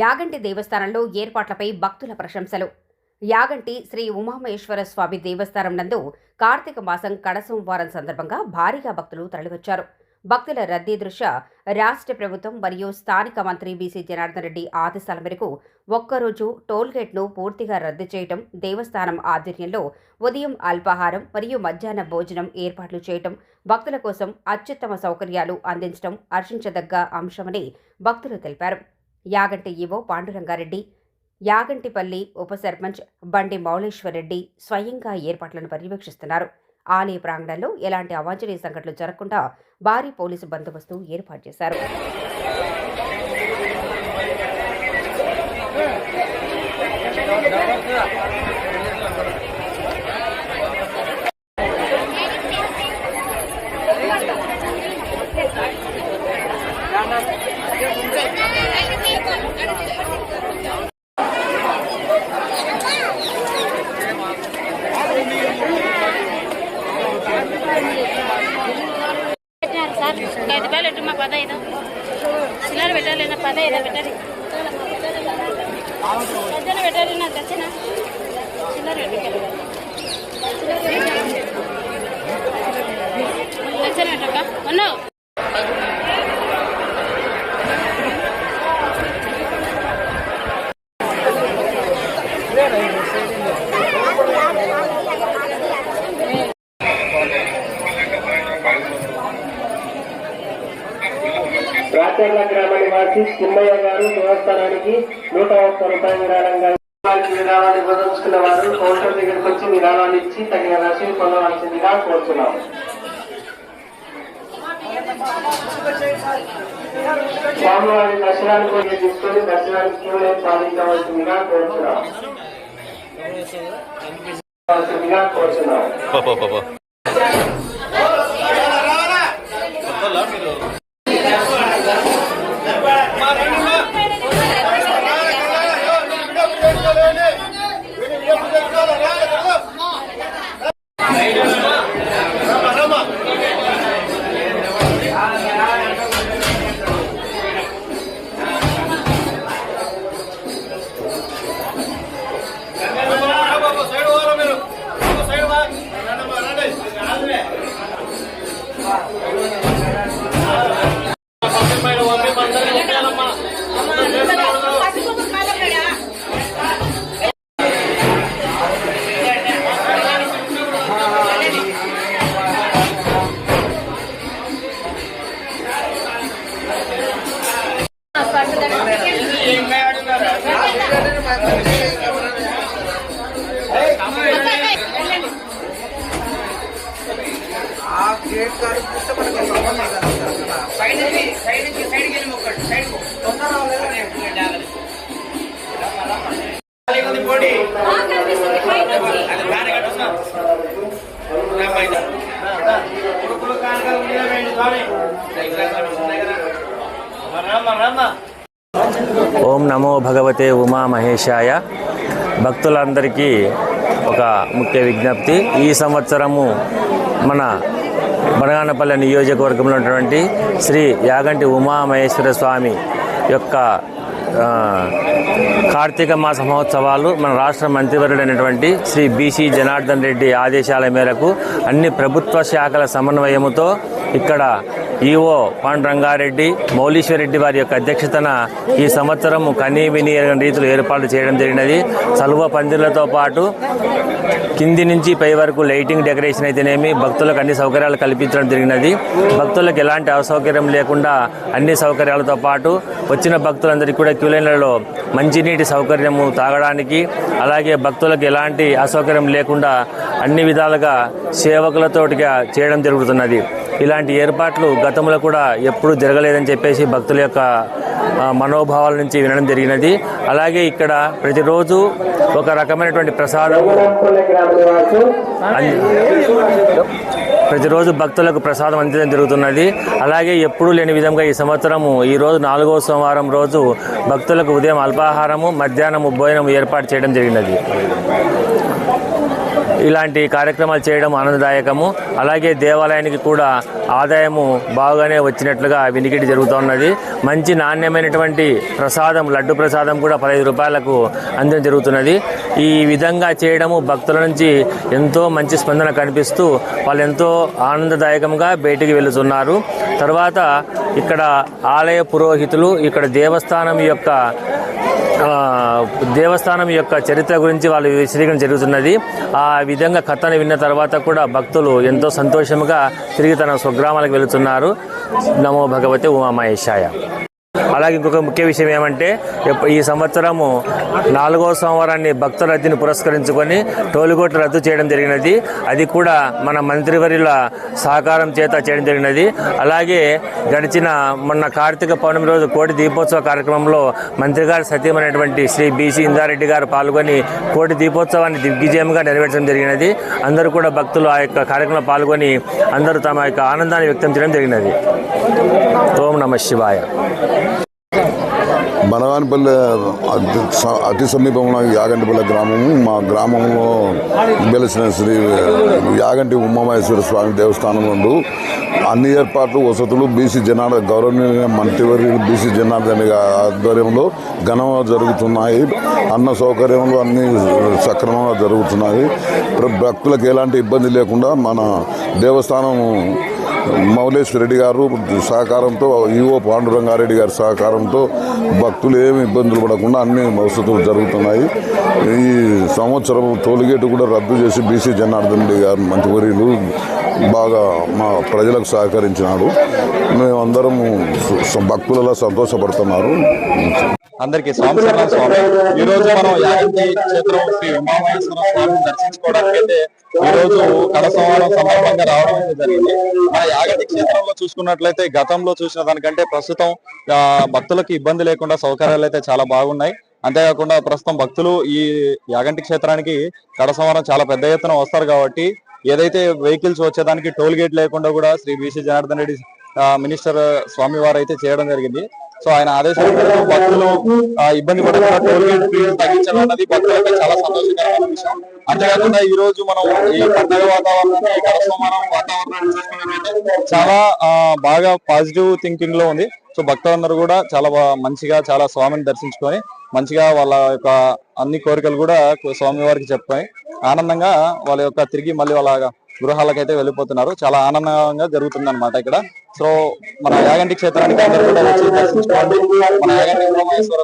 యాగంటి దేవస్థానంలో ఏర్పాట్లపై భక్తుల ప్రశంసలు. యాగంటి శ్రీ ఉమామహేశ్వర స్వామి దేవస్థానం నందు కార్తీక మాసం కడ సోమవారం సందర్భంగా భారీగా భక్తులు తరలివచ్చారు. భక్తుల రద్దీ దృష్ట్యా రాష్ట్ర ప్రభుత్వం మరియు స్థానిక మంత్రి బీసీ జనార్దన్ రెడ్డి ఆదేశాల మేరకు ఒక్కరోజు టోల్గేట్ను పూర్తిగా రద్దు చేయటం దేవస్థానం ఆధ్వర్యంలో ఉదయం అల్పాహారం మరియు మధ్యాహ్న భోజనం ఏర్పాట్లు చేయటం భక్తుల కోసం అత్యుత్తమ సౌకర్యాలు అందించడం హర్షించదగ్గ అంశమని భక్తులు తెలిపారు. యాగంటి ఈవో పాండురంగారెడ్డి యాగంటిపల్లి ఉప సర్పంచ్ బండి మౌళేశ్వరరెడ్డి స్వయంగా ఏర్పాట్లను పర్యవేక్షిస్తున్నారు ఆలయ ప్రాంగణంలో ఎలాంటి అవాంఛనీయ సంఘటనలు జరగకుండా భారీ పోలీసు బందోబస్తు ఏర్పాటు చేశారు Yeah సార్ ఐదు రూపాయలు పెట్టు మా పదహైదు పిల్లలు పెట్టాలి పద ఏదో పెట్టాలి. పెద్దలు పెట్టాలి నాకు వచ్చిన చిల్లర పెట్టాలి. తెచ్చిన పెట్టక ఉన్నావు? రాచర్ల గ్రామ నివాసి తిమ్మయ్య గారు దేవస్థానానికి నూట ఒక్క రూపాయల విరాళంగా విరాళాన్ని ఇవ్వదలుచుకున్న వారు కౌంటర్ దగ్గరికి వచ్చి విరాళాన్ని ఇచ్చి తగిన రసీదు పొందవలసిందిగా కోరుతున్నాం. స్వామివారి దర్శనానికి తీసుకొని దర్శనానికి క్యూ లైన్ సాధించవలసిందిగా కోరుతున్నాం. కోరుతున్నాం. పో పో పో ఓం నమో భగవతే ఉమా మహేశాయ భక్తులందరికీ ఒక ముఖ్య విజ్ఞప్తి. ఈ సంవత్సరము మన బనగానపల్లె నియోజకవర్గంలో ఉన్నటువంటి శ్రీ యాగంటి ఉమామహేశ్వర స్వామి యొక్క కార్తీక మాస మహోత్సవాలు మన రాష్ట్ర మంత్రివర్యుడైనటువంటి శ్రీ బీసీ జనార్దన్ రెడ్డి ఆదేశాల మేరకు అన్ని ప్రభుత్వ శాఖల సమన్వయముతో ఇక్కడ ఈఓ పాండురంగారెడ్డి మౌలీశ్వరరెడ్డి వారి యొక్క అధ్యక్షతన ఈ సంవత్సరం కనీ విని రీతిలో ఏర్పాటు చేయడం జరిగినది. సలువ పందిర్లతో పాటు కింది నుంచి పై వరకు లైటింగ్ డెకరేషన్ అయితేనేమి భక్తులకు అన్ని సౌకర్యాలు కల్పించడం జరిగినది. భక్తులకు ఎలాంటి అసౌకర్యం లేకుండా అన్ని సౌకర్యాలతో పాటు వచ్చిన భక్తులందరికీ కూడా క్యూలైన్లలో మంచినీటి సౌకర్యము తాగడానికి అలాగే భక్తులకు ఎలాంటి అసౌకర్యం లేకుండా అన్ని విధాలుగా సేవకులతోటిగా చేయడం జరుగుతున్నది. ఇలాంటి ఏర్పాట్లు గతంలో కూడా ఎప్పుడూ జరగలేదని చెప్పేసి భక్తుల యొక్క మనోభావాల నుంచి వినడం జరిగినది. అలాగే ఇక్కడ ప్రతిరోజు ఒక రకమైనటువంటి ప్రసాదం ప్రతిరోజు భక్తులకు ప్రసాదం అందించడం జరుగుతున్నది. అలాగే ఎప్పుడూ లేని విధంగా ఈ సంవత్సరము ఈరోజు నాలుగో సోమవారం రోజు భక్తులకు ఉదయం అల్పాహారము మధ్యాహ్నము భోజనం ఏర్పాటు చేయడం జరిగినది. ఇలాంటి కార్యక్రమాలు చేయడం ఆనందదాయకము. అలాగే దేవాలయానికి కూడా ఆదాయము బాగానే వచ్చినట్లుగా వినికిడి జరుగుతున్నది మంచి నాణ్యమైనటువంటి ప్రసాదం లడ్డు ప్రసాదం కూడా పదహైదు రూపాయలకు అందడం జరుగుతున్నది. ఈ విధంగా చేయడము భక్తుల నుంచి ఎంతో మంచి స్పందన కనిపిస్తూ వాళ్ళు ఎంతో ఆనందదాయకంగా బయటికి వెళుతున్నారు. తర్వాత ఇక్కడ ఆలయ పురోహితులు ఇక్కడ దేవస్థానం యొక్క దేవస్థానం యొక్క చరిత్ర గురించి వాళ్ళు విశదీకరణ జరుగుతున్నది. ఆ విధంగా కథను విన్న తర్వాత కూడా భక్తులు ఎంతో సంతోషంగా తిరిగి తన స్వగ్రామాలకు వెళుతున్నారు. నమో భగవతే ఉమామహేశాయ. అలాగే ఇంకొక ముఖ్య విషయం ఏమంటే ఈ సంవత్సరము నాలుగవ సోమవారాన్ని భక్తుల రద్దీని పురస్కరించుకొని టోలుగోట్లు రద్దు చేయడం జరిగినది. అది కూడా మన మంత్రివర్యుల సహకారం చేత చేయడం జరిగినది. అలాగే గడిచిన మొన్న కార్తీక పౌర్ణమి రోజు కోటి దీపోత్సవ కార్యక్రమంలో మంత్రి గారి సత్యమైనటువంటి శ్రీ బీసీ ఇందారెడ్డి గారు పాల్గొని కోటి దీపోత్సవాన్ని దిగ్విజయంగా నెరవేర్చడం జరిగినది. అందరూ కూడా భక్తులు ఆ యొక్క కార్యక్రమంలో పాల్గొని అందరూ తమ యొక్క ఆనందాన్ని వ్యక్తం చేయడం జరిగినది. ఓం నమ శివాయ. బనగానిపల్లె అతి స- అతి సమీపంలో యాగంటిపల్లె గ్రామము మా గ్రామంలో వెలిసిన శ్రీ యాగంటి ఉమామహేశ్వర స్వామి దేవస్థానం నుండి అన్ని ఏర్పాట్లు వసతులు బీసీ జనార్దన్ గౌరవనీయ మంత్రివర్యులు బీసీ జనార్దన్ ఆధ్వర్యంలో ఘనంగా జరుగుతున్నాయి. అన్న సౌకర్యంలో అన్ని సక్రమంగా జరుగుతున్నాయి. భక్తులకు ఎలాంటి ఇబ్బంది లేకుండా మన దేవస్థానం మౌలేశ్వర రెడ్డి గారు సహకారంతో ఈఓ పాండురంగారెడ్డి గారి సహకారంతో భక్తులు ఏమి ఇబ్బందులు పడకుండా అన్ని వసతులు జరుగుతున్నాయి. ఈ సంవత్సరం టోల్గేట్ కూడా రద్దు చేసి బీసీ జనార్దన్ రెడ్డి గారు మంత్రివర్యులు బాగా మా ప్రజలకు సహకరించినాడు మేమందరం భక్తులలో సంతోషపడుతున్నారు. అందరికి స్వామి శరణం స్వామి. ఈ రోజు మనం యాగంటి క్షేత్రం శ్రీ ఉమామహేశ్వర స్వామిని దర్శించుకోవడానికి అయితే ఈ రోజు కడ సందర్భంగా రావడం జరిగింది. మన యాగంటి క్షేత్రంలో చూసుకున్నట్లయితే గతంలో చూసిన దానికంటే ప్రస్తుతం ఆ, భక్తులకు ఇబ్బంది లేకుండా సౌకర్యాలు అయితే చాలా బాగున్నాయి. అంతేకాకుండా ప్రస్తుతం భక్తులు ఈ యాగంటి క్షేత్రానికి కడ చాలా పెద్ద ఎత్తున వస్తారు కాబట్టి ఏదైతే వెహికల్స్ వచ్చేదానికి టోల్ గేట్ లేకుండా కూడా Shri B C Janardhan Reddy minister స్వామి వారు అయితే చేయడం జరిగింది. సో ఆయన ఆదేశాల మేరకు భక్తులు ఇబ్బంది పడకుండా టోల్ గేట్ ఫీజు తగ్గించడం అన్నది భక్తులకు చాలా సంతోషకరమైన విషయం. అంతేకాకుండా ఈ రోజు మనం ఈ పండుగ వాతావరణాన్ని ఈ కరస్వమానం వాతావరణాన్ని చూసుకున్నట్లయితే చాలా బాగా పాజిటివ్ థింకింగ్లో ఉంది. సో భక్తులందరూ కూడా చాలా మంచిగా చాలా స్వామిని దర్శించుకొని మంచిగా వాళ్ళ యొక్క అన్ని కోరికలు కూడా స్వామి వారికి చెప్పుకొని ఆనందంగా వాళ్ళ యొక్క తిరిగి మళ్ళీ వాళ్ళ గృహాలకైతే వెళ్ళిపోతున్నారు. చాలా ఆనందంగా జరుగుతుంది అనమాట ఇక్కడ. సో మన యాగంటి క్షేత్రానికి అందరూ కూడా వచ్చి దర్శించుకోండి మన యాగంటి ఉమామహేశ్వర